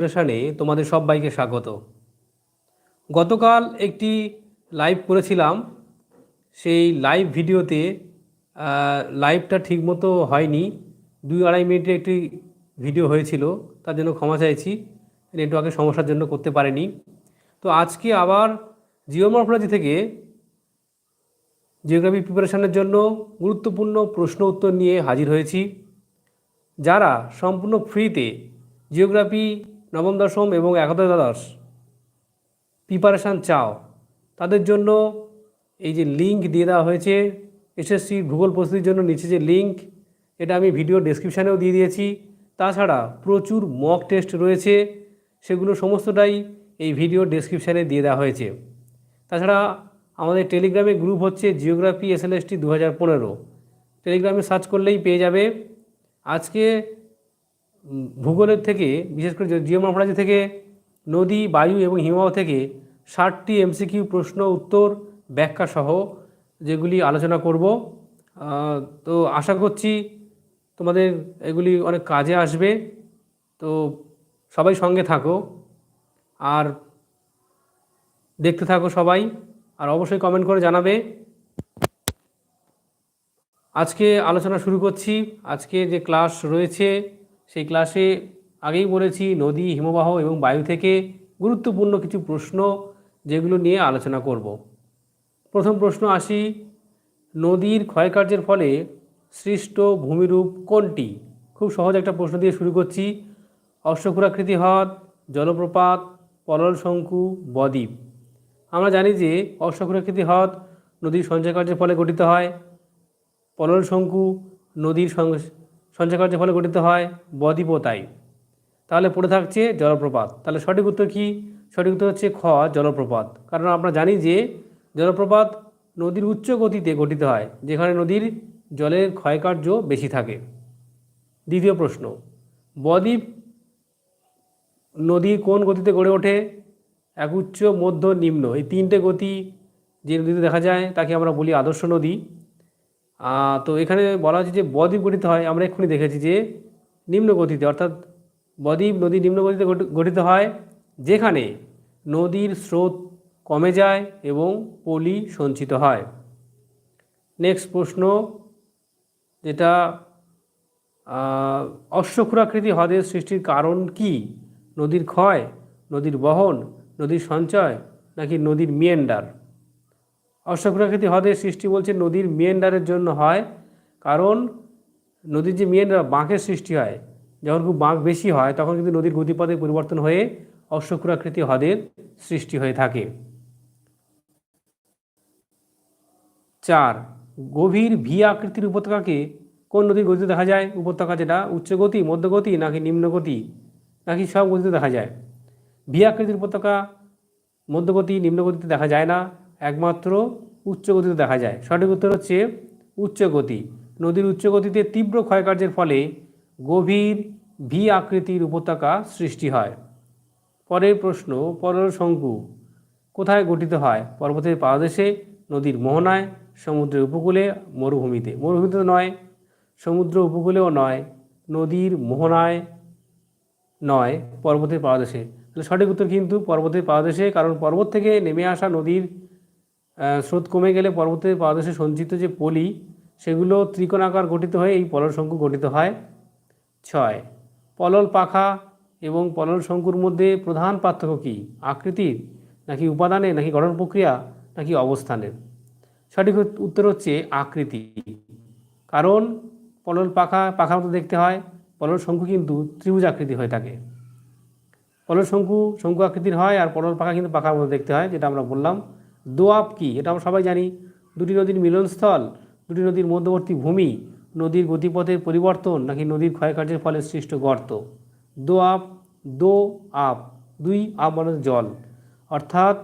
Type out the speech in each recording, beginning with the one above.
প্রিপারেশানে তোমাদের সবাইকে স্বাগত। গতকাল একটি লাইভ করেছিলাম। সেই লাইভ ভিডিওতে লাইভটা ঠিকমতো হয়নি। দুই আড়াই মিনিটের একটি ভিডিও হয়েছিল। তার জন্য ক্ষমা চাইছি। নেটওয়ার্কের সমস্যার জন্য করতে পারেনি। তো আজকে আবার জিওমরফোলজি থেকে জিওগ্রাফি প্রিপারেশনের জন্য গুরুত্বপূর্ণ প্রশ্ন উত্তর নিয়ে হাজির হয়েছি। যারা সম্পূর্ণ ফ্রিতে জিওগ্রাফি নবম দশম এবং একাদশ দ্বাদশ। প্রিপারেশান চাও। তাদের জন্য এই যে লিঙ্ক দিয়ে দেওয়া হয়েছে এসএসসি ভূগোল প্রস্তুতির জন্য নিচে যে লিঙ্ক এটা আমি ভিডিও ডেসক্রিপশানেও দিয়ে দিয়েছি। তাছাড়া প্রচুর মক টেস্ট রয়েছে, সেগুলো সমস্তটাই এই ভিডিও ডেসক্রিপশানে দিয়ে দেওয়া হয়েছে। তাছাড়া আমাদের টেলিগ্রামে গ্রুপ হচ্ছে জিওগ্রাফি এসএলএসটি দু হাজার পনেরো। টেলিগ্রামে সার্চ করলেই পেয়ে যাবে। আজকে ভূগোলের থেকে, বিশেষ করে জিওমরফোলজি থেকে, নদী, বায়ু এবং হিমবাহ থেকে ষাটটি এমসিকিউ প্রশ্ন উত্তর ব্যাখ্যা সহ যেগুলি আলোচনা করব। তো আশা করছি তোমাদের এগুলি অনেক কাজে আসবে। তো সবাই সঙ্গে থাকো আর দেখতে থাকো সবাই আর অবশ্যই কমেন্ট করে জানাবে। আজকে আলোচনা শুরু করছি। আজকে যে ক্লাস রয়েছে সেই ক্লাসে আগেই বলেছি, নদী, হিমবাহ এবং বায়ু থেকে গুরুত্বপূর্ণ কিছু প্রশ্ন যেগুলো নিয়ে আলোচনা করব। প্রথম প্রশ্ন আসি, নদীর ক্ষয়কার্যের ফলে সৃষ্ট ভূমিরূপ কোনটি? খুব সহজ একটা প্রশ্ন দিয়ে শুরু করছি। অশ্বক্ষুরাকৃতি হ্রদ, জলপ্রপাত, পলল শঙ্কু, বদ্বীপ। আমরা জানি যে অশ্বক্ষুরাকৃতি হ্রদ নদীর সঞ্চয়কার্যের ফলে গঠিত হয়। পলল শঙ্কু নদীর সং- সঞ্চয়কার্যের ফলে গঠিত হয় বদ্বীপও তাই। তাহলে পড়ে থাকছে জলপ্রপাত। তাহলে সঠিক উত্তর কী? সঠিক উত্তর হচ্ছে খ, জলপ্রপাত। কারণ আমরা জানি যে জলপ্রপাত নদীর উচ্চ গতিতে গঠিত হয়, যেখানে নদীর জলের ক্ষয়কার্য বেশি থাকে। দ্বিতীয় প্রশ্ন, বদ্বীপ নদী কোন গতিতে গড়ে ওঠে? এক উচ্চ, মধ্য, নিম্ন। এই তিনটে গতি যে নদীতে দেখা যায়, তাকে আমরা বলি আদর্শ নদী। তো এখানে বলা হচ্ছে যে বদ্বীপ গঠিত হয়, আমরা এক্ষুনি দেখেছি যে নিম্ন গতিতে, অর্থাৎ বদ্বীপ নদী নিম্ন গতিতে গঠি- গঠিত হয় যেখানে নদীর স্রোত কমে যায় এবং পলি সঞ্চিত হয়। নেক্সট প্রশ্ন, যেটা অশ্বক্ষুরাকৃতি হ্রদের সৃষ্টির কারণ কি? নদীর ক্ষয়, নদীর বহন, নদীর সঞ্চয়, নাকি নদীর মিয়েন্ডার অশ্বক্ষুরাকৃতি হ্রদের সৃষ্টি বলছে নদীর মিয়েন্ডারের জন্য হয়। কারণ নদীর যে মিয়েন্ডার বাঁকের সৃষ্টি হয়। যখন খুব বাঁক বেশি হয়, তখন কিন্তু নদীর গতিপথে পরিবর্তন হয়ে অশ্বক্ষুরাকৃতি হ্রদের সৃষ্টি হয়ে থাকে। চার, গভীর ভি আকৃতির উপত্যকাকে কোন নদীর গতিতে দেখা যায়? উপত্যকা যেটা উচ্চ উচ্চগতি, মধ্যগতি নাকি নিম্নগতি? নাকি সব গতিতে দেখা যায়? ভি আকৃতির উপত্যকা মধ্যগতি, নিম্নগতিতে দেখা যায় না। একমাত্র উচ্চ গতিতে দেখা যায়। সঠিক উত্তর হচ্ছে উচ্চ গতি নদীর উচ্চ গতিতে তীব্র ক্ষয়কার্যের ফলে গভীর ভি আকৃতির উপত্যকা সৃষ্টি হয়। পরের প্রশ্ন, পরল শঙ্কু কোথায় গঠিত হয়? পর্বতের পাদদেশে, নদীর মোহনায়, সমুদ্রের উপকূলে, মরুভূমিতে। মরুভূমিতে নয়, সমুদ্র উপকূলেও নয়, নদীর মোহনায় নয়, পর্বতের পাদদেশে। তাহলে সঠিক উত্তর কিন্তু পর্বতের পাদদেশে, কারণ পর্বত থেকে নেমে আসা নদীর স্রোত কমে গেলে পর্বতের পাদদেশে সঞ্চিত যে পলি, সেগুলো ত্রিকোণাকার গঠিত হয়ে এই পলল শঙ্কু গঠিত হয়। ছয়, পলল পাখা এবং পলল শঙ্কুর মধ্যে প্রধান পার্থক্য কী? আকৃতির, নাকি উপাদানে নাকি গঠন প্রক্রিয়া, নাকি অবস্থানের? সঠিক উত্তর হচ্ছে আকৃতি। কারণ পলল পাখা, পাখার মতো দেখতে হয়, পলল শঙ্কু কিন্তু ত্রিভুজ আকৃতি হয়ে থাকে। পলল শঙ্কু শঙ্কু আকৃতির হয় আর পলল পাখা কিন্তু পাখার মতো দেখতে হয়, যেটা আমরা বললাম। দোয়াব কি? এটা আমরা সবাই জানি। দুটি নদীর মিলনস্থল, দুটি নদীর মধ্যবর্তী ভূমি, নদীর গতিপথের পরিবর্তন নাকি নদীর ক্ষয়কার্যের ফলে সৃষ্ট গর্ত। দোয়াব দো আপ, দুই আপ মানে জল। অর্থাৎ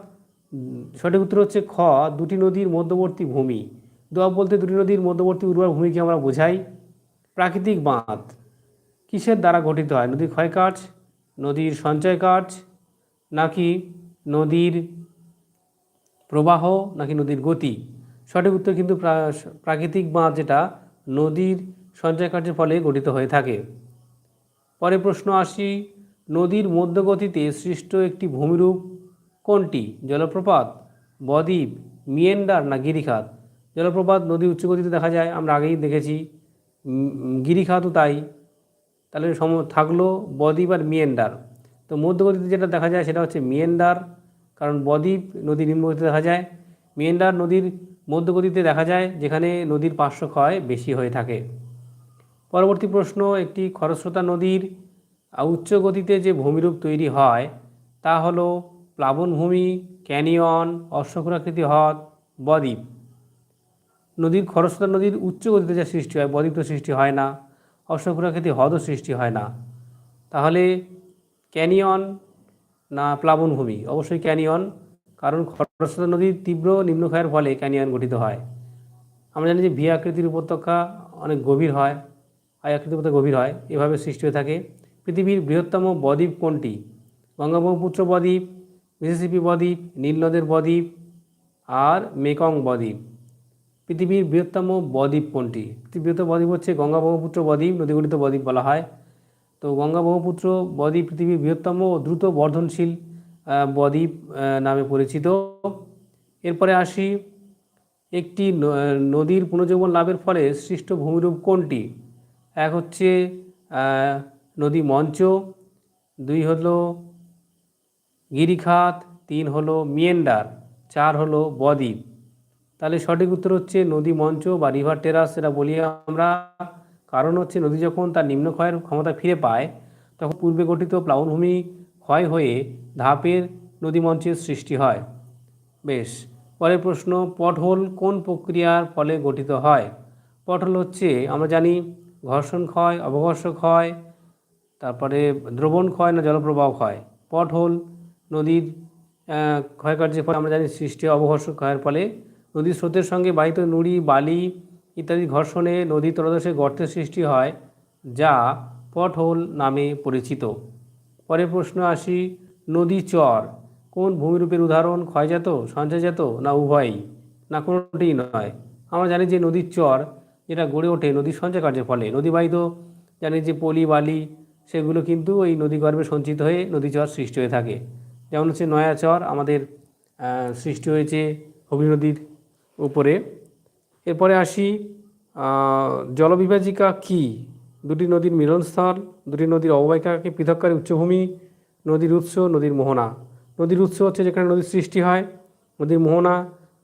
সঠিক উত্তর হচ্ছে খ, দুটি নদীর মধ্যবর্তী ভূমি। দোয়াব বলতে দুটি নদীর মধ্যবর্তী উর্বর ভূমিকে আমরা বোঝাই। প্রাকৃতিক বাঁধ, কিসের দ্বারা গঠিত হয়? নদীর ক্ষয়কার্য নদীর সঞ্চয় কার্য নাকি নদীর প্রবাহ নাকি নদীর গতি? সঠিক উত্তর কিন্তু প্রা- প্রাকৃতিক বাঁধ যেটা নদীর সঞ্চয় কার্যের ফলে গঠিত হয়ে থাকে। পরে প্রশ্ন আসি, নদীর মধ্যগতিতে সৃষ্ট একটি ভূমিরূপ কোনটি? জলপ্রপাত, বদ্বীপ, মিয়েন্ডার না গিরিখাত? জলপ্রপাত নদী উচ্চগতিতে দেখা যায়, আমরা আগেই দেখেছি গিরিখাতও তাই। তাহলে সম, থাকল বদ্বীপ আর মিয়েন্ডার। তো মধ্যগতিতে যেটা দেখা যায় সেটা হচ্ছে মিয়েন্ডার কারণ বদ্বীপ নদী নিম্নগতিতে দেখা যায় মিয়েন্ডার নদীর মধ্যগতিতে দেখা যায়, যেখানে নদীর পার্শ্বক্ষয় বেশি হয়ে থাকে। পরবর্তী প্রশ্ন, একটি খরস্রোতা নদীর উচ্চ গতিতে যে ভূমিরূপ তৈরি হয়, তা হলো প্লাবনভূমি ক্যানিয়ন অশ্বক্ষুরাকৃতি হ্রদ, বদ্বীপ। নদীর খরস্রোতা নদীর উচ্চ গতিতে যা সৃষ্টি হয়, বদ্বীপ তো সৃষ্টি হয় না অশ্বক্ষুরাকৃতি হ্রদও সৃষ্টি হয় না। তাহলে ক্যানিয়ন না প্লাবনভূমি অবশ্যই ক্যানিয়ন, কারণ খরস্রোতা নদীর তীব্র নিম্নক্ষয়ের ফলে ক্যানিয়ন গঠিত হয়। আমরা জানি যে ভি আকৃতির উপত্যকা অনেক গভীর হয়, আই আকৃতির উপত্যকা গভীর হয়, এভাবে সৃষ্টি হয়ে থাকে। পৃথিবীর বৃহত্তম বদ্বীপ কোনটি? বঙ্গব্রহ্মপুত্র বদ্বীপ, মিসিসিপি বদ্বীপ নীলনদের বদ্বীপ, আর মেকং বদ্বীপ। পৃথিবীর বৃহত্তম বদ্বীপ কোনটি? পৃথিবীর বৃহত্তম বদ্বীপ হচ্ছে গঙ্গা ব্রহ্মপুত্র বদ্বীপ, নদীগঠিত বদ্বীপ বলা হয়। তো গঙ্গা ব্রহ্মপুত্র, বদ্বীপ পৃথিবীর বৃহত্তম ও দ্রুত বর্ধনশীল বদ্বীপ নামে পরিচিত। এরপরে আসি একটি নদীর পুনর্জীবন লাভের ফলে সৃষ্ট ভূমিরূপ কোনটি? এক হচ্ছে নদী মঞ্চ, দুই হলো গিরিখাত, তিন হলো মিয়েন্ডার, চার হলো বদ্বীপ। তাহলে সঠিক উত্তর হচ্ছে নদী মঞ্চ বা রিভার টেরাস এটা বলি আমরা। কারণ হচ্ছে নদী যখন তার নিম্ন ক্ষয়ের ক্ষমতা ফিরে পায়, তখন পূর্বে গঠিত প্লাবনভূমি ক্ষয় হয়ে ধাপের নদী মঞ্চের সৃষ্টি হয়। বেশ, পরের প্রশ্ন পটহোল কোন প্রক্রিয়ার ফলে গঠিত হয়? পটহোল হচ্ছে, আমরা জানি, ঘর্ষণ ক্ষয়, অবঘর্ষ ক্ষয়, তারপরে দ্রবণ ক্ষয় না জলপ্রবাহ ক্ষয়। পটহোল নদীর ক্ষয়কার্যের ফলে, আমরা জানি, সৃষ্টি অবঘর্ষ ক্ষয়ের ফলে। নদীর স্রোতের সঙ্গে বাহিত নুড়ি, বালি ইত্যাদি ঘর্ষণে নদী তলদেশে গর্তের সৃষ্টি হয়, যা পটহোল নামে পরিচিত। পরের প্রশ্ন আসি, নদী চর কোন ভূমিরূপের উদাহরণ, ক্ষয়জাত, সঞ্চয়জাত না উভয়ই? না কোনোটিই নয়। আমরা জানি যে নদীর চর যেটা গড়ে ওঠে নদীর সঞ্চয় কার্যের ফলে। নদীবাহিত জানি যে পলি, বালি, সেগুলো কিন্তু ওই নদী গর্ভে সঞ্চিত হয়ে নদী চর সৃষ্টি হয়ে থাকে। যেমন হচ্ছে নয়া চর, আমাদের সৃষ্টি হয়েছে হুগলি নদীর উপরে। এরপরে আসি জলবিভাজিকা কি? দুটি নদীর মিলনস্থল, দুটি নদীর অববাহিকাকে পৃথককারী উচ্চভূমি, নদীর উৎস, নদীর মোহনা। নদীর উৎস হচ্ছে যেখানে নদীর সৃষ্টি হয়, নদীর মোহনা,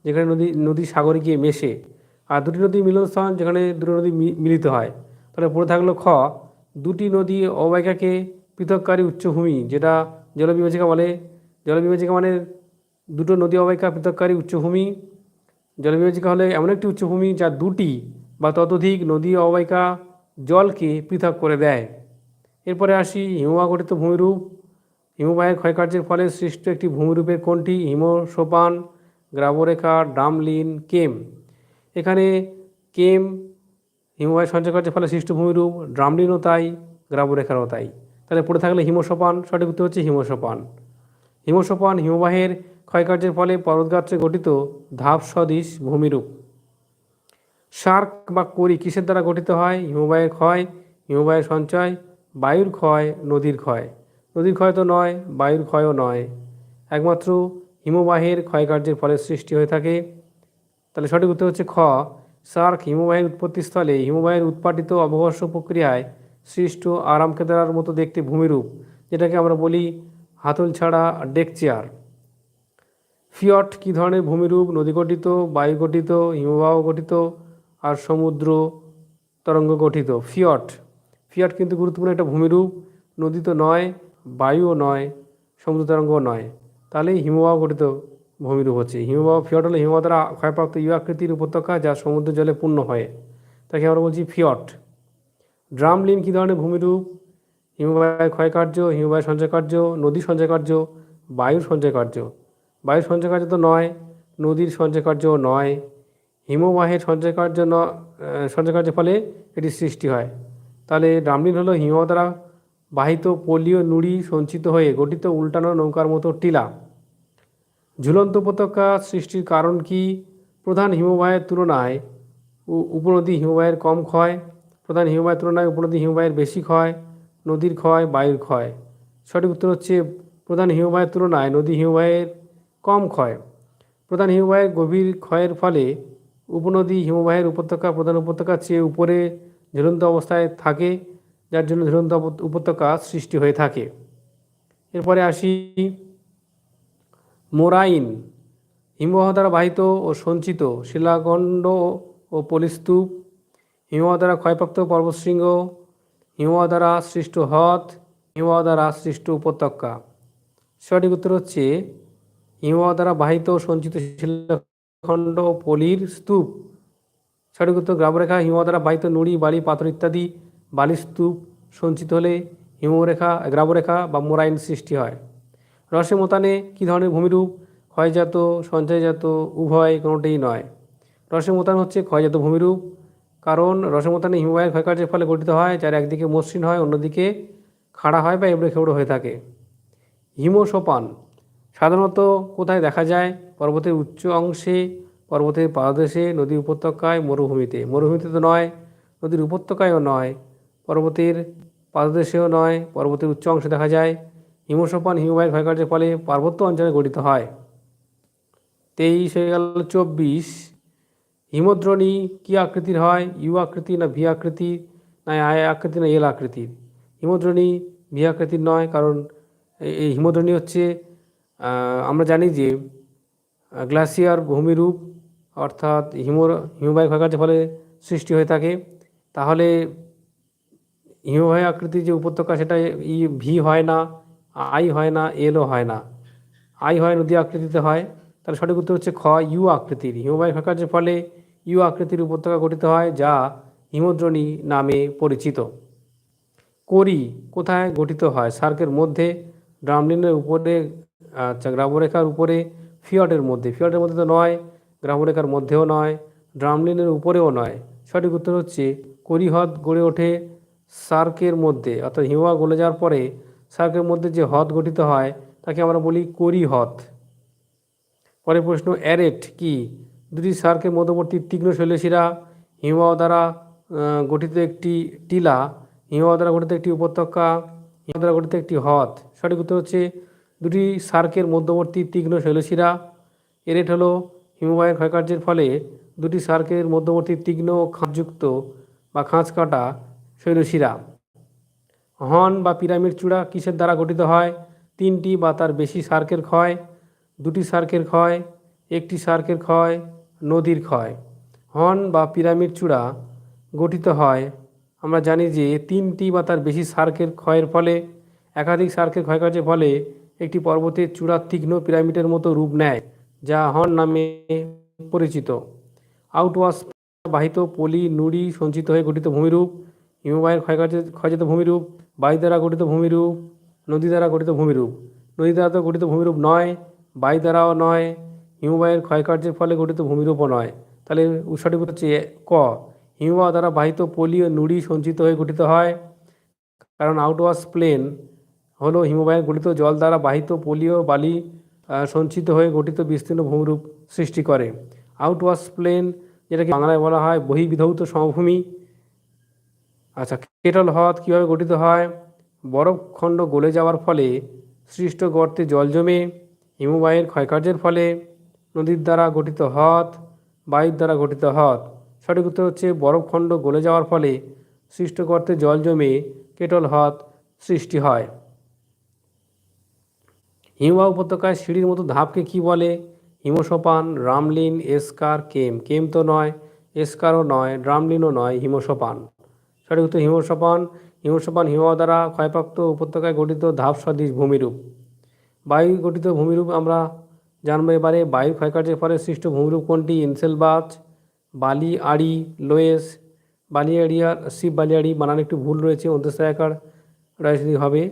যেখানে নদী নদী সাগরে গিয়ে মেশে। আর দুটি নদীর মিলনস্থান যেখানে দুটো নদী মিলিত হয়। তাহলে পড়ে থাকল খ, দুটি নদী অববাহিকাকে পৃথককারী উচ্চভূমি, যেটা জলবিভাজিকা বলে। জলবিভাজিকা মানে দুটো নদী অববাহিকা পৃথককারী উচ্চভূমি জলবিভাজিকা হলে এমন একটি উচ্চভূমি যা দুটি বা ততোধিক নদী অববাহিকা জলকে পৃথক করে দেয়। এরপরে আসি হিমবাহ গঠিত ভূমিরূপ। হিমবাহের ক্ষয়কার্যের ফলে সৃষ্ট একটি ভূমিরূপের কোনটি? হিমসোপান গ্রাবরেখা, ডামলিন, কেম। এখানে কেম হিমবাহের সঞ্চয়কার্যের ফলে সৃষ্ট ভূমিরূপ ড্রামলিনও তাই, গ্রাবরেখারও তাই। তাহলে পড়ে থাকলে হিমসোপান, সঠিক উত্তর হচ্ছে হিমসোপান। হিমসোপান হিমবাহের ক্ষয়কার্যের ফলে পর্বতগাত্রে গঠিত ধাপ সদৃশ ভূমিরূপ। শার্ক বা করি কিসের দ্বারা গঠিত হয়? হিমবাহের ক্ষয়, হিমবাহের সঞ্চয়, বায়ুর ক্ষয়, নদীর ক্ষয়। নদীর ক্ষয় তো নয়, বায়ুর ক্ষয়ও নয়। একমাত্র হিমবাহের ক্ষয়কার্যের ফলে সৃষ্টি হয়ে থাকে। তাহলে সঠিক উত্তর হচ্ছে খ। শার্ক হিমবাহের উৎপত্তিস্থলে হিমবাহের উৎপাটিত অবঘর্ষ প্রক্রিয়ায় সৃষ্ট আরামকেদারার মতো দেখতে ভূমিরূপ, যেটাকে আমরা বলি হাতল ছাড়া ডেক চেয়ার। ফিয়ট কী ধরনের ভূমিরূপ? নদী গঠিত, বায়ু গঠিত, হিমবাহ গঠিত, আর সমুদ্র তরঙ্গ গঠিত। ফিয়ট। ফিয়ট কিন্তু গুরুত্বপূর্ণ একটা ভূমিরূপ। নদী তো নয়, বায়ুও নয়, সমুদ্র তরঙ্গও নয়। তাহলে হিমবাহ গঠিত ভূমিরূপ হচ্ছে। হিমবাহ, ফিয়ট হলো হিমবাহ দ্বারা ক্ষয়প্রাপ্ত ইউ আকৃতির উপত্যকা যা সমুদ্র জলে পূর্ণ হয়। তাকে আমরা বলছি ফিয়ট। ড্রামলিন কী ধরনের ভূমিরূপ? হিমবাহের ক্ষয়কার্য, হিমবাহের সঞ্চয়কার্য, নদীর সঞ্চয়কার্য, বায়ুর সঞ্চয়কার্য। বায়ুর সঞ্চয়কার্য তো নয়, নদীর সঞ্চয়কার্য নয়। হিমবাহের সঞ্চয়কার্য ন সঞ্চয়কার্যের ফলে এটি সৃষ্টি হয়। তাহলে ড্রামলিন হলো হিমবাহ দ্বারা বাহিত পলীয় নুড়ি সঞ্চিত হয়ে গঠিত উল্টানো নৌকার মতো টিলা। ঝুলন্ত উপত্যকা সৃষ্টির কারণ কি? প্রধান হিমবাহের তুলনায় উপনদী হিমবাহের কম ক্ষয়। প্রধান হিমবাহের তুলনায় উপনদী হিমবাহের বেশি ক্ষয়। নদীর ক্ষয়, বায়ুর ক্ষয়। সঠিক উত্তর হচ্ছে প্রধান হিমবাহের তুলনায় নদী হিমবাহের কম ক্ষয়। প্রধান হিমবাহের গভীর ক্ষয়ের ফলে উপনদী হিমবাহের উপত্যকা, প্রধান উপত্যকার চেয়ে উপরে ঝুলন্ত অবস্থায় থাকে, যার জন্য ঝুলন্ত উপত্যকা সৃষ্টি হয়ে থাকে। এরপরে আসি মোরাইন। হিমবাহ দ্বারা বাহিত ও সঞ্চিত শিলাখণ্ড ও পলিস্তূপ। হিমবাহ দ্বারা ক্ষয়প্রাপ্ত পর্বতশৃঙ্গ হিমবাহ দ্বারা সৃষ্ট হ্রদ হিমবাহ দ্বারা সৃষ্ট উপত্যকা। সঠিক উত্তর হচ্ছে হিমবাহ দ্বারা বাহিত সঞ্চিত শিলাখণ্ড ও পলির স্তূপ। সঠিক উত্তর গ্রামরেখা হিমবাহ দ্বারা বাহিত নুড়ি, বালি, পাথর ইত্যাদি বালি স্তূপ সঞ্চিত হলে হিমরেখা, গ্রামরেখা বা মোরাইন সৃষ্টি হয়। রসে মতানে কী ধরনের ভূমিরূপ ক্ষয়জাত, সঞ্চয়জাত উভয় কোনোটাই নয়। রসে মতান হচ্ছে ক্ষয়জাত ভূমিরূপ কারণ রসে মোতানে হিমবাহের ক্ষয়কার্যের ফলে গঠিত হয়, যার একদিকে মসৃণ হয়, অন্যদিকে খাড়া হয় বা এবড়ো খেবড়ো হয়ে থাকে। হিমসোপান, সাধারণত কোথায় দেখা যায়? পর্বতের উচ্চ অংশে, পর্বতের পাদদেশে নদী উপত্যকায়, মরুভূমিতে। মরুভূমিতে তো নয়, নদীর উপত্যকায়ও নয়, পর্বতের পাদদেশেও নয়, পর্বতের উচ্চ অংশে দেখা যায়। হিমসোপান হিমবাহের ক্ষয়কার্যের ফলে পার্বত্য অঞ্চলে গঠিত হয়। তেইশ হয়ে গেল চব্বিশ। হিমদ্রণী কী আকৃতির হয়? ইউ আকৃতি না ভি আকৃতি? না আয় আকৃতি না এল আকৃতির? হিমদ্রণী ভি আকৃতির নয়, কারণ এই- হিমদ্রণী হচ্ছে আমরা জানি যে গ্লাসিয়ার ভূমিরূপ, অর্থাৎ হিম হিমবাহ ক্ষয়কার্যের ফলে সৃষ্টি হয়ে থাকে। তাহলে হিমবাহ আকৃতির যে উপত্যকা, সেটা ই ভি হয় না, আই হয় না এলও হয় না। আই হয় নদী আকৃতিতে হয়। তাহলে সঠিক উত্তর হচ্ছে খ ইউ আকৃতির। হিমবাহ ক্ষয়কার্যের ফলে ইউ আকৃতির উপত্যকা গঠিত হয়, যা হিমদ্রণী নামে পরিচিত। করি কোথায় গঠিত হয়? সার্কের মধ্যে, ড্রামলিনের উপরে আচ্ছা গ্রামরেখার উপরে ফিয়ডের মধ্যে। ফিয়ডের মধ্যে তো নয়, গ্রামরেখার মধ্যেও নয়, ড্রামলিনের উপরেও নয়। সঠিক উত্তর হচ্ছে করিহ্রদ গড়ে ওঠে সার্কের মধ্যে, অর্থাৎ হিমা গলে যাওয়ার পরে সার্কের মধ্যে যে হ্রদ গঠিত হয়, তাকে আমরা বলি করিহ্রদ পরের প্রশ্ন অ্যারেট কি? দুটি সার্কের মধ্যবর্তী তীক্ষ্ণ শৈলশিরা, হিমবাহ দ্বারা গঠিত একটি টিলা, হিমবাহ দ্বারা গঠিত একটি উপত্যকা, হিমবাহ দ্বারা গঠিত একটি হ্রদ, সঠিক উত্তর হচ্ছে দুটি সার্কের মধ্যবর্তী তীক্ষ্ণ শৈলশিরা। এরেট হলো হিমবাহের ক্ষয়কার্যের ফলে দুটি সার্কের মধ্যবর্তী তীক্ষ্ণ খাঁজযুক্ত বা খাঁজ কাটা শৈলশিরা। হর্ন বা পিরামিড চূড়া কিসের দ্বারা গঠিত হয়? তিনটি বা তার বেশি সার্কের ক্ষয়, দুটি সার্কের ক্ষয়, একটি সার্কের ক্ষয় নদীর ক্ষয়। হর্ন বা পিরামিড চূড়া গঠিত হয়। আমরা জানি যে তিনটি বা তার বেশি সার্কের ক্ষয়ের ফলে, একাধিক সার্কের ক্ষয়কার্যের ফলে একটি পর্বতের চূড়া তীক্ষ্ণ পিরামিডের মতো রূপ নেয়, যা হর্ন নামে পরিচিত। আউটওয়াশ বাহিত পলি নুড়ি সঞ্চিত হয়ে গঠিত ভূমিরূপ, হিমবাহের ক্ষয়কার্য, ক্ষয়জাত ভূমিরূপ, বায়ু দ্বারা গঠিত ভূমিরূপ, নদী দ্বারা গঠিত ভূমিরূপ। নদী দ্বারা তো গঠিত ভূমিরূপ নয়, বায়ু দ্বারাও নয় হিমবাহের ক্ষয়কার্যের ফলে গঠিত ভূমিরূপও নয়। তাহলে উত্তর হচ্ছে ক। হিমবাহ দ্বারা বাহিত পলি ও নুড়ি সঞ্চিত হয়ে গঠিত হয়। কারণ আউটওয়াশ প্লেন হলো হিমবাহের গঠিত জল দ্বারা বাহিত পলীয় বালি সঞ্চিত হয়ে গঠিত বিস্তীর্ণ ভূমিরূপ সৃষ্টি করে। আউটওয়াশ প্লেন যেটাকে বাংলায় বলা হয় বহিবিধৌত সমভূমি। আচ্ছা কেটল হ্রদ কীভাবে গঠিত হয়? বরফখণ্ড গলে যাওয়ার ফলে সৃষ্ট গর্তে জল জমে, হিমবাহের ক্ষয়কার্যের ফলে। নদীর দ্বারা গঠিত হ্রদ, বায়ুর দ্বারা গঠিত হ্রদ। সঠিক উত্তর হচ্ছে বরফখণ্ড গলে যাওয়ার ফলে সৃষ্ট গর্তে জল জমে কেটল হ্রদ সৃষ্টি হয়। হিমবাহ উপত্যকায় সিঁড়ির মতো ধাপকে কি বলে? হিমসোপান, রামলিন, এসকার, কেম। কেম তো নয়, এসকারও নয় ড্রামলিনও নয়, হিমসোপান। সঠিক উত্তর হিমসোপান। হিমসোপান হিমবাহ দ্বারা ক্ষয়প্রাপ্ত উপত্যকায় গঠিত ধাপ সদৃশ ভূমিরূপ। বায়ু গঠিত ভূমিরূপ আমরা জানব এবারে বায়ু ক্ষয়কার্যের ফলে সৃষ্ট ভূমিরূপ কোনটি? ইনসেলবাজ বালি আড়ি লোয়েস বালিয়াড়িয়ার শিব বালিয়াড়ি, বানান একটু ভুল রয়েছে অন্তঃসায়াকার রাজনীতি হবে,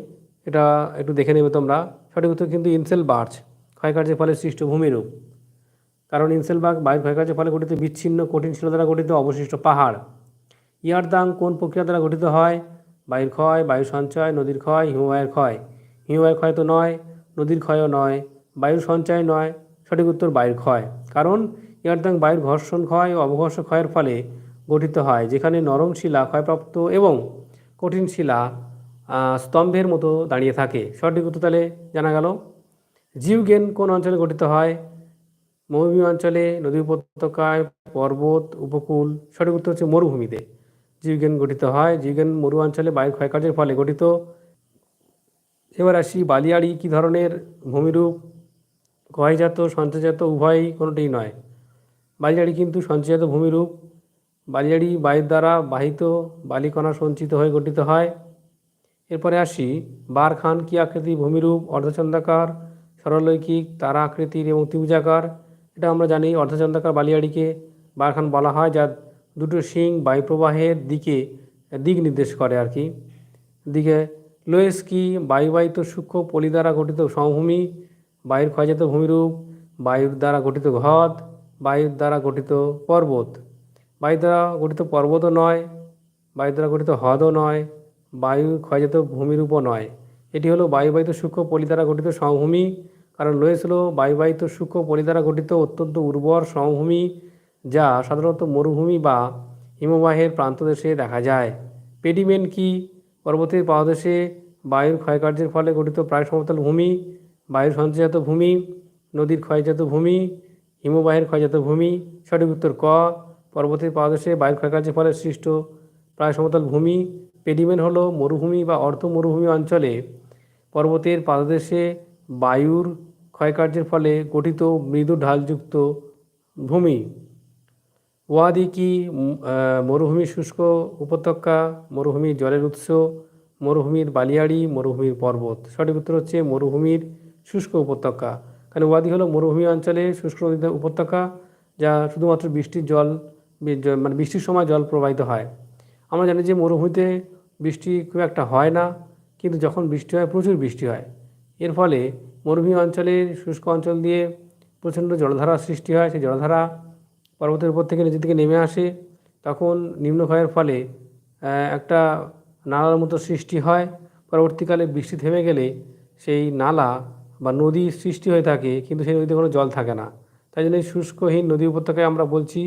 এটা একটু দেখে নেবে তোমরা। সঠিক উত্তর কিন্তু ইনসেল বার্চ ক্ষয়কার্যের ফলে সৃষ্ট ভূমিরূপ। কারণ ইনসেল ইনসেলবাগ বায়ু ক্ষয়কার্যের ফলে গঠিত বিচ্ছিন্ন কঠিন শিলা দ্বারা গঠিত অবশিষ্ট পাহাড়। ইয়ারদাং কোন প্রক্রিয়া দ্বারা গঠিত হয়? বায়ুর ক্ষয়, বায়ু সঞ্চয়, নদীর ক্ষয়, হিমবাহের ক্ষয়। হিমবাহের ক্ষয় তো নয়, নদীর ক্ষয়ও নয়। বায়ুর সঞ্চয় নয়, সঠিক উত্তর বায়ুর ক্ষয়। কারণ ইয়ারদাং বায়ুর ঘর্ষণ ক্ষয় ও অবঘর্ষ ক্ষয়ের ফলে গঠিত হয়, যেখানে নরম শিলা ক্ষয়প্রাপ্ত এবং কঠিন শিলা স্তম্ভের মতো দাঁড়িয়ে থাকে। সঠিক উত্তর তাহলে জানা গেল। জিউগেন কোন অঞ্চলে গঠিত হয়? মরুভূমি অঞ্চলে, নদী উপত্যকায়, পর্বত, উপকূল। সঠিক উত্তর হচ্ছে মরুভূমিতে জিউগেন গঠিত হয়। জিউগেন মরু অঞ্চলে বায়ু ক্ষয়কার্যের ফলে গঠিত। এবার আসি বালিয়াড়ি কী ধরনের ভূমিরূপ? ক্ষয়জাত সঞ্চয়জাত উভয়ই কোনোটিই নয়। বালিয়াড়ি কিন্তু সঞ্চয়জাত ভূমিরূপ। বালিয়াড়ি বায়ুর দ্বারা বাহিত বালিকণা সঞ্চিত হয়ে গঠিত হয়। এরপরে আসি বারখান কি আকৃতি ভূমিরূপ? অর্ধচন্দ্রাকার সরলৈকিক তারা আকৃতির এবং ত্রিভুজাকার। এটা আমরা জানি অর্ধচন্দ্রাকার বালিয়াড়িকে বারখান বলা হয় যার দুটো শিং বায়ুপ্রবাহের দিকে দিক নির্দেশ করে আর কি। দিকে লোয়েস কি বায়ুবাহিত সূক্ষ্ম পলি দ্বারা গঠিত সমভূমি বায়ুর ক্ষয়জাত ভূমিরূপ, বায়ুর দ্বারা গঠিত হ্রদ বায়ুর দ্বারা গঠিত পর্বত। বায়ু দ্বারা গঠিত পর্বতও নয় বায়ু দ্বারা গঠিত হ্রদও নয় বায়ু ক্ষয়জাত ভূমিরূপও নয়। এটি হলো বায়ুবাহিত সূক্ষ্ম পলি দ্বারা গঠিত সমভূমি, কারণ হলো বায়ুবাহিত সূক্ষ্ম পলি দ্বারা গঠিত অত্যন্ত উর্বর সমভূমি, যা সাধারণত মরুভূমি বা হিমবাহের প্রান্তদেশে দেখা যায়। পেডিমেন্ট কি? পর্বতের পাদদেশে বায়ুর ক্ষয়কার্যের ফলে গঠিত প্রায় সমতল ভূমি বায়ুর সঞ্চয়জাত ভূমি, নদীর ক্ষয়জাত ভূমি, হিমবাহের ক্ষয়জাত ভূমি, সঠিক উত্তর ক। পর্বতের পাদদেশে বায়ুর ক্ষয়কার্যের ফলে সৃষ্ট প্রায় সমতল ভূমি পেডিমেন্ট হলো মরুভূমি বা অর্ধ মরুভূমি অঞ্চলে। পর্বতের পাদদেশে বায়ুর ক্ষয়কার্যের ফলে গঠিত মৃদু ঢালযুক্ত ভূমি। ওয়াদি কি মরুভূমির শুষ্ক উপত্যকা মরুভূমির জলের উৎস, মরুভূমির বালিয়াড়ি, মরুভূমির পর্বত। সঠিক উত্তর হচ্ছে মরুভূমির শুষ্ক উপত্যকা। কারণ ওয়াদি হলো মরুভূমি অঞ্চলে শুষ্ক নদীতে উপত্যকা, যা শুধুমাত্র বৃষ্টির জল মানে বৃষ্টির সময় জল প্রবাহিত হয়। আমরা জানি যে মরুভূমিতে বৃষ্টি খুব একটা হয় না, কিন্তু যখন বৃষ্টি হয়, প্রচুর বৃষ্টি হয়। এর ফলে মরুভূমি অঞ্চলের শুষ্ক অঞ্চল দিয়ে প্রচণ্ড জলধারা সৃষ্টি হয়। সেই জলধারা পর্বতের উপর থেকে নিচের দিকে নেমে আসে। তখন নিম্নক্ষয়ের ফলে একটা নালার মতো সৃষ্টি হয়। পরবর্তীকালে বৃষ্টি থেমে গেলে সেই নালা বা নদী সৃষ্টি হয়ে থাকে, কিন্তু সেই নদীতে কোনো জল থাকে না। তাই জন্য এই শুষ্কহীন নদী উপত্যকায় আমরা বলছি,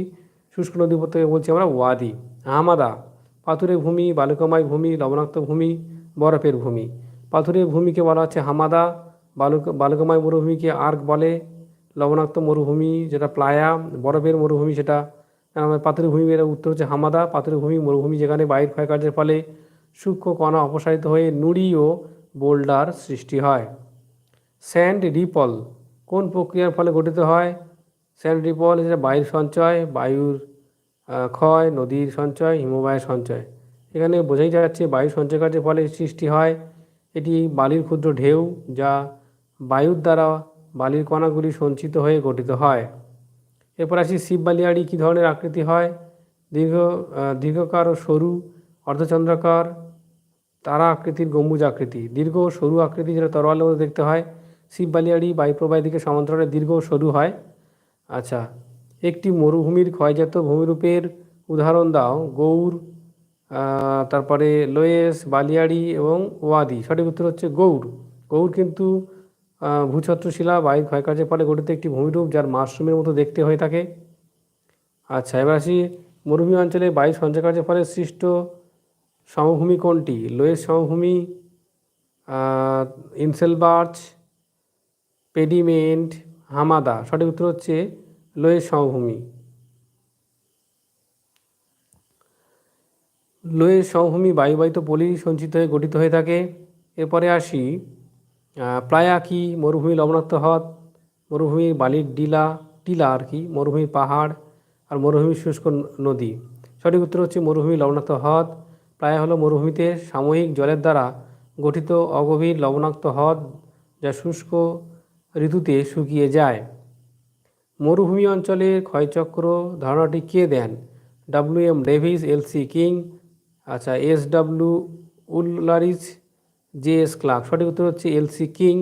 শুষ্ক নদী উপত্যকায় বলছি আমরা ওয়াদি, আহমাদা, পাথুরে ভূমি, বালুকাময় ভূমি, লবণাক্ত ভূমি, বরফের ভূমি। পাথুরে ভূমিকে বলা হচ্ছে হামাদা, বালুক বালুকাময় মরুভূমিকে আর্ক বলে, লবণাক্ত মরুভূমি যেটা প্লায়া, বরফের মরুভূমি সেটা পাথুরে ভূমি এর উত্তর হচ্ছে হামাদা, পাথুরে ভূমি মরুভূমি যেখানে বায়ুর ক্ষয়কার্যের ফলে সূক্ষ্ম কণা অপসারিত হয়ে নুড়ি ও বোল্ডার সৃষ্টি হয়। Sand ripple. কোন প্রক্রিয়ার ফলে গঠিত হয়? স্যান্ড রিপল যেটা বায়ুর সঞ্চয়, বায়ুর ক্ষয়, নদীর সঞ্চয়, হিমবাহের সঞ্চয়। এখানে বোঝাই যাচ্ছে বায়ু সঞ্চয় কার্যের ফলে সৃষ্টি হয়। এটি বালির ক্ষুদ্র ঢেউ যা বায়ুর দ্বারা বালির কণাগুলি সঞ্চিত হয়ে গঠিত হয়। এরপর আসি শিব বালিয়াড়ি কী ধরনের আকৃতি হয়? দীর্ঘ দীর্ঘকার ও সরু অর্ধচন্দ্রাকার তারা আকৃতির গম্বুজ আকৃতি। দীর্ঘ সরু আকৃতি যেটা তরোয়ালের মধ্যে দেখতে হয় শিব বালিয়াড়ি বায়ুপ্রবাহের দিকে সমান্তরালে দীর্ঘ সরু হয়। আচ্ছা একটি মরুভূমির ক্ষয়জাত ভূমিরূপের উদাহরণ দাও। গৌর তারপরে লোয়েস বালিয়াড়ি এবং ওয়াদি। সঠিক উত্তর হচ্ছে গৌর গৌর কিন্তু আহ, ভূছত্র শিলা বায়ুর ক্ষয়কার্যের ফলে গঠিত একটি ভূমিরূপ যার মাশরুমের মতো দেখতে হয়ে থাকে। আচ্ছা এবার আসি মরুভূমি অঞ্চলে বায়ু সঞ্চয়কার্যের ফলে সৃষ্ট সমভূমি কোনটি? লোয়েস সমভূমি ইনসেলবার্চ পেডিমেন্ট, হামাদা, সঠিক উত্তর হচ্ছে লোয়েস সমভূমি। লোয়েস সমভূমি বায়ুবাহিত পলি সঞ্চিত হয়ে গঠিত হয়ে থাকে। এরপরে আসি প্লায়া কি মরুভূমি লবণাক্ত হ্রদ মরুভূমি বালির ডিলা, টিলা আর কি, মরুভূমি পাহাড় আর মরুভূমি শুষ্ক নদী। সঠিক উত্তর হচ্ছে মরুভূমি লবণাক্ত হ্রদ প্রায় হলো মরুভূমিতে সাময়িক জলের দ্বারা গঠিত অগভীর লবণাক্ত হ্রদ যা শুষ্ক ঋতুতে শুকিয়ে যায়। মরুভূমি অঞ্চলের ক্ষয়চক্র ধারণাটি কে দেন? W M Davis, L C King আচ্ছা এস ডাব্লিউ উল্লারিস জে এস ক্লার্ক। সঠিক উত্তর হচ্ছে এল সি কিং,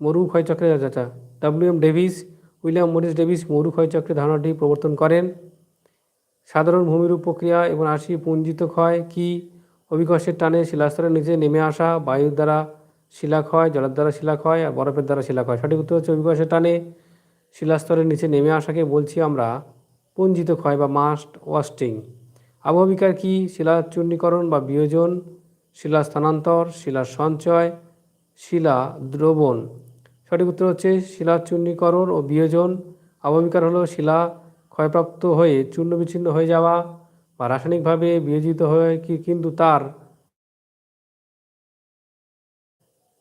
মরু ক্ষয়চক্রের আচ্ছা W M Davis, William Morris Davis মরু ক্ষয়চক্রের ধারণাটি প্রবর্তন করেন। সাধারণ ভূমিরূপ প্রক্রিয়া এবং আশি পুঞ্জিত ক্ষয় কি? অভিকর্ষের টানে শিলাস্তরের নিচে নেমে আসা বায়ুর দ্বারা শিলাক্ষয় জলের দ্বারা শিলাক্ষয় আর বরফের দ্বারা শিলাক্ষয় সঠিক উত্তর হচ্ছে অভিকর্ষের টানে শিলাস্তরের নিচে নেমে আসাকে বলছি আমরা পুঞ্জিত ক্ষয় বা মাস্ট ওয়াস্টিং। আবহবিকার কি? শিলাচূর্ণীকরণ বা বিয়োজন, শিলা স্থানান্তর, শিলা সঞ্চয়, শিলা দ্রবণ। সঠিক উত্তর হচ্ছে শিলা চূর্ণীকরণ ও বিয়োজন। অববিকার হলো শিলা ক্ষয়প্রাপ্ত হয়ে চূর্ণ বিচ্ছিন্ন হয়ে যাওয়া বা রাসায়নিকভাবে বিয়োজিত হয়ে কিন্তু তার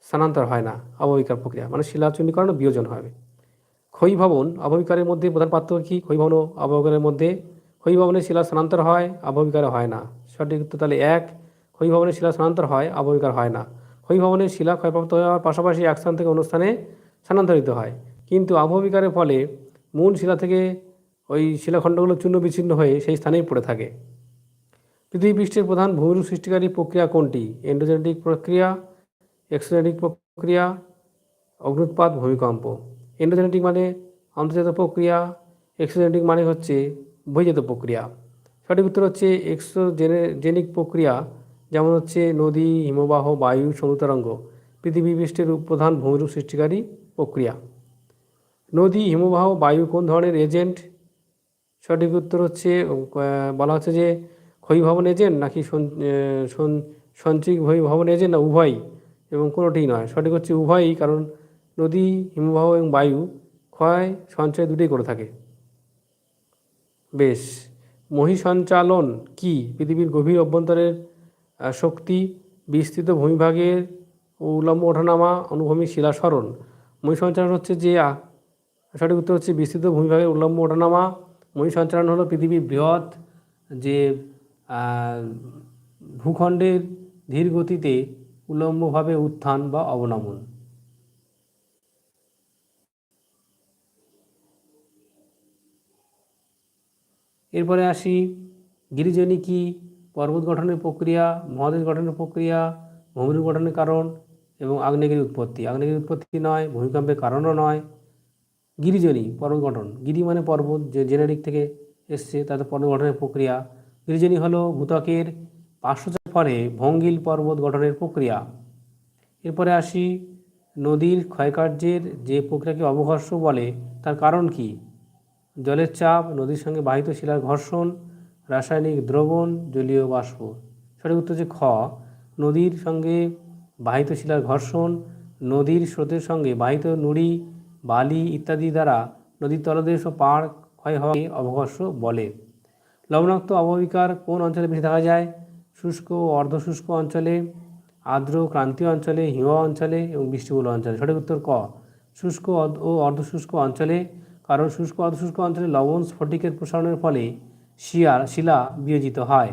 স্থানান্তর হয় না অববিকার প্রক্রিয়া। মানে শিলা ও বিয়োজন হবে। ক্ষয়ীভবন অববিকারের মধ্যে প্রধান পার্থক্য কী? ক্ষয়ীভবন ও অববিকারের মধ্যে ক্ষয়ীভবনে শিলা স্থানান্তর হয় অববিকারে হয় না। সঠিক উত্তর তাহলে এক ক্ষয়ীভবনে শিলা স্থানান্তর হয় অববিকার হয় না। ক্ষয়ীভবনে শিলা ক্ষয়প্রাপ্ত হওয়ার পাশাপাশি এক স্থান থেকে অন্য স্থানে স্থানান্তরিত হয়। কিন্তু আবহবিকারের ফলে মূল শিলা থেকে ওই শিলাখণ্ডগুলো চূর্ণ বিচ্ছিন্ন হয়ে সেই স্থানেই পড়ে থাকে। পৃথিবী পৃষ্ঠের প্রধান ভূমিরূপ সৃষ্টিকারী প্রক্রিয়া কোনটি? এন্ডোজেনেটিক প্রক্রিয়া এক্সোজেনেটিক প্রক্রিয়া অগ্নুৎপাত ভূমিকম্প। এন্ডোজেনেটিক মানে অন্তর্জাত প্রক্রিয়া এক্সোজেনেটিক মানে হচ্ছে বহিজাত প্রক্রিয়া। সঠিক উত্তর হচ্ছে এক্সোজেনিক প্রক্রিয়া, যেমন হচ্ছে নদী, হিমবাহ, বায়ু সমুদ্রাঙ্গ পৃথিবী পৃষ্ঠের প্রধান ভূমিরূপ সৃষ্টিকারী প্রক্রিয়া। নদী, হিমবাহ, বায়ু কোন ধরনের এজেন্ট সঠিক উত্তর হচ্ছে বলা হচ্ছে যে ক্ষয়ীভবন এজেন্ট নাকি সঞ্চয়িক ভবন এজেন্ট না উভয়ই? এবং কোনোটিই নয়। সঠিক হচ্ছে উভয়ই, কারণ নদী, হিমবাহ এবং বায়ু, ক্ষয়, সঞ্চয় দুটোই করে থাকে। বেশ, মহিসঞ্চালন কি? পৃথিবীর গভীর অভ্যন্তরের শক্তি, বিস্তৃত ভূমিভাগের উলম্ব ওঠানামা, অনুভূমিক শিলাসরণ মহিসঞ্চালন হচ্ছে যে সঠিক উত্তর হচ্ছে বিস্তৃত ভূমিভাগের উলম্ব ওঠানামা। মহিসঞ্চালন হলো পৃথিবীর বৃহৎ যে ভূখণ্ডের ধীর গতিতে উলম্বভাবে উত্থান বা অবনমন। এরপরে আসি গিরিজনী কি পর্বত গঠনের প্রক্রিয়া, মহাদেশ গঠনের প্রক্রিয়া, ভূমিরূপ গঠনের কারণ এবং আগ্নেয়গিরি উৎপত্তি। আগ্নেয়গিরি উৎপত্তি নয়, ভূমিকম্পের কারণও নয়। গিরিজনী পর্বত গঠন। গিরি মানে পর্বত যে জেনেরিক থেকে এসছে, তাতে পর্বত গঠনের প্রক্রিয়া। গিরিজনী হলো ভূতকের পার্শ্বচাপ পরে ভঙ্গিল পর্বত গঠনের প্রক্রিয়া। এরপরে আসি নদীর ক্ষয়কার্যের যে প্রক্রিয়াকে অবঘর্ষ বলে, তার কারণ কি? জলের চাপ, নদীর সঙ্গে বাহিত শিলার ঘর্ষণ, রাসায়নিক দ্রবণ, জলীয় বাষ্প। সঠিক উত্তর হচ্ছে খ। নদীর সঙ্গে বাহিত শিলার ঘর্ষণ, নদীর স্রোতের সঙ্গে বাহিত নুড়ি, বালি ইত্যাদি দ্বারা নদীর তলদেশ ও পাড় ক্ষয় হওয়াকে অবঘর্ষ বলে। লবণাক্ত অববিকার কোন অঞ্চলে বেশি দেখা যায়? শুষ্ক ও অর্ধশুষ্ক অঞ্চলে, আর্দ্র ক্রান্তীয় অঞ্চলে হিম অঞ্চলে এবং বৃষ্টিবহুল অঞ্চলে। সঠিক উত্তর ক? শুষ্ক ও অর্ধশুষ্ক অঞ্চলে, কারণ শুষ্ক অর্ধশুষ্ক অঞ্চলে লবণ স্ফটিকের প্রসারণের ফলে শিয়ার শিলা বিয়োজিত হয়।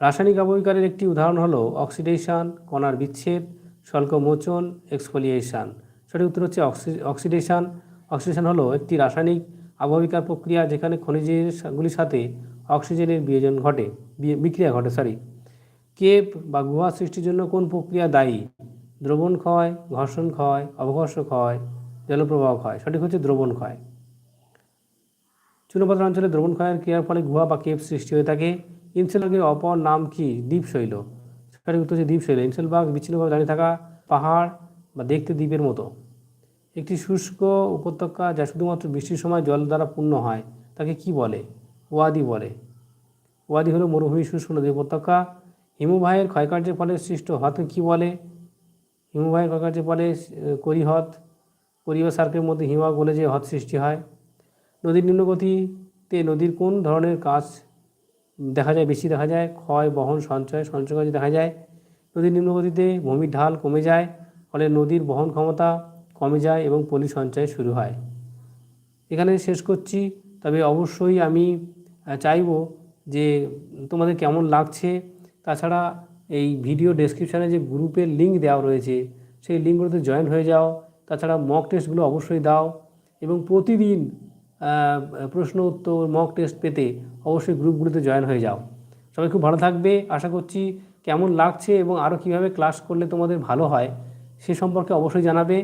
রাসায়নিক অববিকারের একটি উদাহরণ হলো অক্সিডেশন, কণার বিচ্ছেদ, স্বল্পমোচন, এক্সফোলিয়েশন। সঠিক উত্তর হচ্ছে অক্সি অক্সিডেশন। অক্সিডেশন হলো একটি রাসায়নিক আবহবিকার প্রক্রিয়া যেখানে খনিজের সা- গুলির সাথে অক্সিজেনের বিয়োজন ঘটে বিক্রিয়া ঘটে সরি কেপ বা গুহা সৃষ্টির জন্য কোন প্রক্রিয়া দায়ী? দ্রবণ ক্ষয়, ঘর্ষণ ক্ষয়, অবঘর্ষ ক্ষয়, জলপ্রবাহ ক্ষয়, সঠিক হচ্ছে দ্রবণ ক্ষয়। চুনাপাথর অঞ্চলে দ্রবণ ক্ষয়ের ক্রিয়ার ফলে গুহা বা কেপ সৃষ্টি হয়ে থাকে। ইনসেলবাগের অপর নাম কি? দ্বীপশৈল। সঠিক উত্তর হচ্ছে দ্বীপশৈল। ইনসেলবাগ বিচ্ছিন্নভাবে দাঁড়িয়ে থাকা পাহাড় বা দেখতে দ্বীপের মতো। একটি শুষ্ক উপত্যকা যা শুধুমাত্র বৃষ্টির সময় জল দ্বারা পূর্ণ হয়, তাকে কি বলে? ওয়াদি বলে। ওয়াদি হলো মরুভূমি শুষ্ক নদী উপত্যকা। হিমবাহের ক্ষয়কার্যের ফলে সৃষ্ট হ্রদকে কি বলে? হিমবাহের ক্ষয়কার্যের ফলে করিহ্রদ। করি বা সার্কের মধ্যে হিমবাহ গলে যে হ্রদ সৃষ্টি হয়। নদীর নিম্নগতিতে নদীর কোন ধরনের কাজ দেখা যায়, বেশি দেখা যায়? ক্ষয়, বহন, সঞ্চয় সঞ্চয় কাজ দেখা যায়। নদীর নিম্নগতিতে ভূমির ঢাল কমে যায়, ফলে নদীর বহন ক্ষমতা কমে যায় এবং পলি সঞ্চয় শুরু হয়। এখানে শেষ করছি। তবে অবশ্যই আমি চাইব যে তোমাদের কেমন লাগছে। তাছাড়া এই ভিডিও ডেসক্রিপশানে যে গ্রুপের লিঙ্ক দেওয়া রয়েছে, সেই লিঙ্কগুলোতে জয়েন হয়ে যাও। তাছাড়া মক টেস্টগুলো অবশ্যই দাও এবং প্রতিদিন প্রশ্ন উত্তর মক টেস্ট পেতে অবশ্যই গ্রুপগুলোতে জয়েন হয়ে যাও। সবাই খুব ভালো থাকবে। আশা করছি কেমন লাগছে এবং আরও কীভাবে ক্লাস করলে তোমাদের ভালো হয়, সে সম্পর্কে অবশ্যই জানাবে।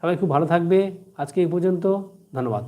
সবাই খুব ভালো থাকবে। আজকে এই পর্যন্ত, ধন্যবাদ।